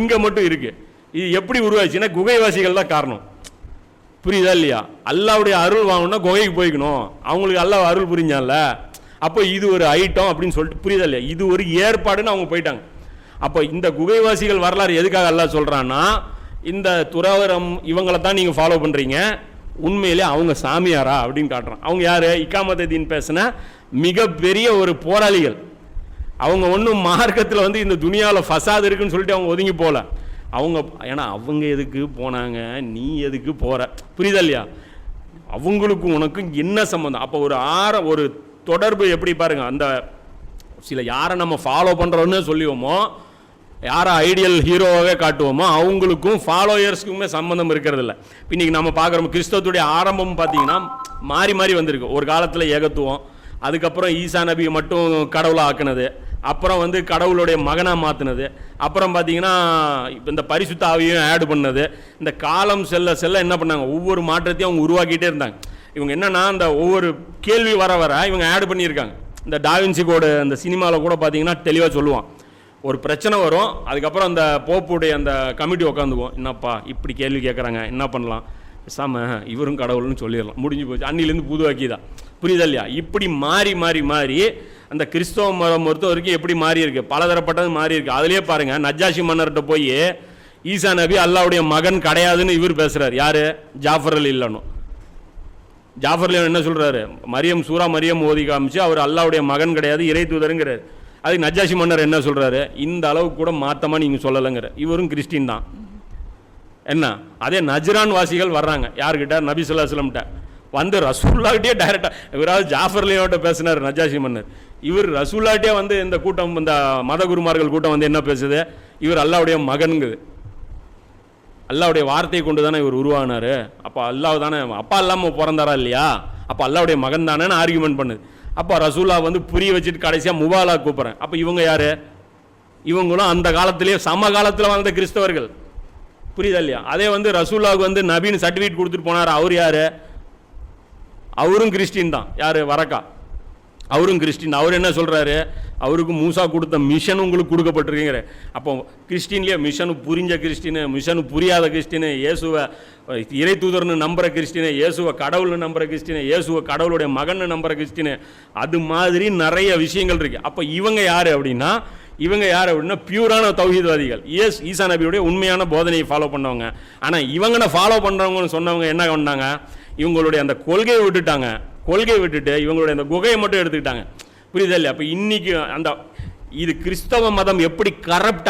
இங்கே மட்டும் இருக்கு. இது எப்படி உருவாச்சுன்னா குகைவாசிகள் தான் காரணம். புரியுதா இல்லையா? அல்லாவுடைய அருள் வாங்கணும்னா குகைக்கு போய்க்கணும். அவங்களுக்கு அல்லா அருள் புரிஞ்சால அப்போ இது ஒரு ஐட்டம் அப்படின்னு சொல்லிட்டு புரியுதா இல்லையா? இது ஒரு ஏற்பாடுன்னு அவங்க போயிட்டாங்க. அப்போ இந்த குகைவாசிகள் வரலாறு எதுக்காக அல்லா சொல்கிறான்னா இந்த துறவரம் இவங்களை தான் நீங்கள் ஃபாலோ பண்ணுறீங்க உண்மையிலே அவங்க சாமியாரா அப்படின்னு காட்டுறான். அவங்க யார்? இக்காமத்தீன் பேசின மிகப்பெரிய ஒரு போராளிகள். அவங்க ஒன்றும் மார்க்கத்தில் வந்து இந்த துனியாவில் ஃபசாது இருக்குன்னு சொல்லிட்டு அவங்க ஒதுங்கி போகல அவங்க ஏன்னா அவங்க எதுக்கு போனாங்க நீ எதுக்கு போகிற புரியுதா இல்லையா? அவங்களுக்கும் உனக்கும் என்ன சம்மந்தம் அப்போ ஒரு ஆற ஒரு தொடர்பு எப்படி பாருங்க அந்த சில யாரை நம்ம ஃபாலோ பண்ணுறோன்னு சொல்லுவோமோ யாரை ஐடியல் ஹீரோவாகவே காட்டுவோமோ அவங்களுக்கும் ஃபாலோயர்ஸ்க்குமே சம்மந்தம் இருக்கிறது இல்லை இன்றைக்கி நம்ம பார்க்குறோம் கிறிஸ்தவத்துடைய ஆரம்பம் பார்த்தீங்கன்னா மாறி மாறி வந்திருக்கு. ஒரு காலத்தில் ஏகத்துவம் அதுக்கப்புறம் ஈசா நபியை மட்டும் கடவுளாக ஆக்குனது. அப்புறம் வந்து கடவுளுடைய மகனாக மாற்றினது அப்புறம் பார்த்தீங்கன்னா இப்போ இந்த பரிசுத்த ஆவியும் ஆட் பண்ணது. இந்த காலம் செல்ல செல்ல என்ன பண்ணாங்க? ஒவ்வொரு மாற்றத்தையும் அவங்க உருவாக்கிட்டே இருந்தாங்க. இவங்க என்னென்னா இந்த ஒவ்வொரு கேள்வி வர வர இவங்க ஆட் பண்ணியிருக்காங்க. இந்த டாவின்சி அந்த சினிமாவில் கூட பார்த்தீங்கன்னா தெளிவாக சொல்லுவான். ஒரு பிரச்சனை வரும் அதுக்கப்புறம் அந்த போப்புடைய அந்த கமிட்டி உட்காந்துக்குவோம் என்னப்பா இப்படி கேள்வி கேட்குறாங்க என்ன பண்ணலாம்? பேசாம இவரும் கடவுள்னு சொல்லிடலாம். முடிஞ்சு போச்சு. அன்னிலேருந்து புதுவாக்கி தான் புரியுதா இல்லையா? இப்படி மாறி மாறி மாறி அந்த கிறிஸ்தவ மதம் பொறுத்த வரைக்கும் எப்படி மாறி இருக்கு பலதரப்பட்டது மாறி இருக்கு அதுலேயே பாருங்க நஜாஷி மன்னர்கிட்ட போய் ஈசா நபி அல்லாவுடைய மகன் கிடையாதுன்னு இவர் பேசுறாரு. யாரு? ஜாஃபர் அலி இல்லனும் ஜாஃபர் அலி என்ன சொல்றாரு? மரியம் சூரா மரியம் ஓதி காமிச்சு அவர் அல்லாவுடைய மகன் கிடையாது இறை தூதருங்கிறார். அதுக்கு நஜாஷி மன்னர் என்ன சொல்றாரு? இந்த அளவுக்கு கூட மாத்தமா நீங்க சொல்லலைங்கிற இவரும் கிறிஸ்டின் தான். என்ன? அதே நஜ்ரான் வாசிகள் வர்றாங்க. யார்கிட்ட? நபி சொல்லாஸ்லம்கிட்ட வந்து ரசூல்லாகிட்டே இவராது இவராவது ஜாஃபர்லியோட பேசினார் நஜாஷி மன்னர். இவர் ரசூலாட்டே வந்து இந்த கூட்டம் இந்த மத குருமார்கள் கூட்டம் வந்து என்ன பேசுது? இவர் அல்லாவுடைய மகனுங்குது அல்லாவுடைய வார்த்தையை கொண்டு தானே இவர் உருவானார். அப்போ அல்லாஹ் தானே அப்பா இல்லாமல் பிறந்தாரா இல்லையா? அப்போ அல்லாவுடைய மகன் தானேன்னு ஆர்கியூமெண்ட் பண்ணுது. அப்போ ரசூலா வந்து புரிய வச்சுட்டு கடைசியாக முபாலா கூப்பிட்றேன். அப்போ இவங்க யார்? இவங்களும் அந்த காலத்திலேயே சம காலத்தில் வாழ்ந்த கிறிஸ்தவர்கள். புரியுதா இல்லையா? அதே வந்து ரசூலாவுக்கு வந்து நபின்னு சர்டிஃபிகேட் கொடுத்துட்டு போனார். அவர் யார்? அவரும் கிறிஸ்டின் தான். யார்? வரக்கா. அவரும் கிறிஸ்டின். அவர் என்ன சொல்கிறாரு அவருக்கு மூசா கொடுத்த மிஷன் உங்களுக்கு கொடுக்கப்பட்டிருக்குங்கிற. அப்போ கிறிஸ்டின்லேயே மிஷனு புரிஞ்ச கிறிஸ்டின் மிஷனு புரியாத கிறிஸ்டின் இயேசுவை இறை தூதர்னு நம்புற கிறிஸ்டின் இயேசுவை கடவுள்னு நம்புற கிறிஸ்டின் இயேசுவை கடவுளுடைய மகன் நம்புற கிறிஸ்டின் அது மாதிரி நிறைய விஷயங்கள் இருக்குது அப்போ இவங்க யார் அப்படின்னா இவங்க யார் அப்படின்னா பியூரான தௌஹீத்வாதிகள். எஸ் ஈசா நபியுடைய உண்மையான போதனையை ஃபாலோ பண்ணவங்க. ஆனால் இவங்களை ஃபாலோ பண்ணுறவங்கன்னு சொன்னவங்க என்ன பண்ணாங்க? இவங்களுடைய அந்த கொள்கையை விட்டுட்டாங்க. கொள்கையை விட்டுட்டு இவங்களுடைய அந்த குகையை மட்டும் எடுத்துக்கிட்டாங்க. புரியுதா இல்லையா? அப்போ இன்னைக்கு அந்த இது கிறிஸ்தவ மதம் எப்படி கரப்ட்